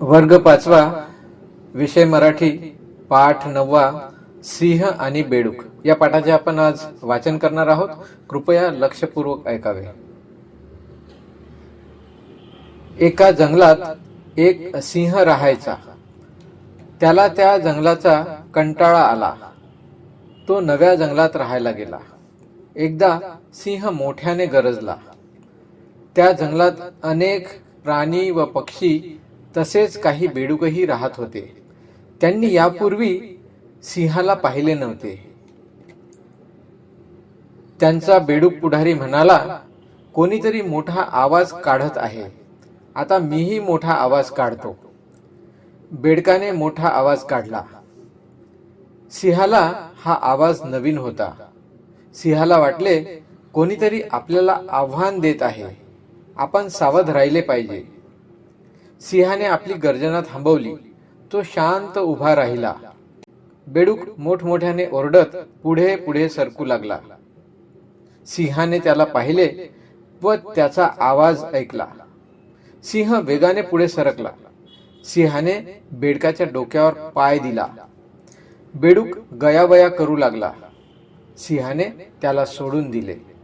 वर्ग पाचवा विषय मराठी पाठ नववा सिंह आणि बेडूक. या पाठाचे आपण आज वाचन करणार आहोत. कृपया लक्षपूर्वक ऐकावे. एका जंगलात एक सिंह राहायचा. त्याला त्या जंगलाचा कंटाळा आला. तो नव्या जंगलात राहायला गेला. एकदा सिंह मोठ्याने गरजला. त्या जंगलात अनेक प्राणी व पक्षी तसेच काही बेडूकही राहत होते. त्यांनी यापूर्वी सिंहाला पाहिले नव्हते. त्यांचा बेडूक पुढारी म्हणाला कोणीतरी मोठा आवाज काढत आहे. आता मीही मोठा आवाज काढतो. बेडकाने मोठा आवाज काढला. सिंहाला हा आवाज नवीन होता. सिंहाला वाटले कोणीतरी आपल्याला आव्हान देत आहे. आपण सावध राहिले पाहिजे. सिंहाने आपली गर्जना थांबवली. तो शांत उभा राहिला. बेडूक मोठमोठ्याने ओरडत पुढे पुढे सरकू लागला. सिंहाने त्याला पाहिले व त्याचा आवाज ऐकला. सिंह वेगाने पुढे सरकला. सिंहाने बेडकाच्या डोक्यावर पाय दिला. बेडूक गयावया करू लागला. सिंहाने त्याला सोडून दिले.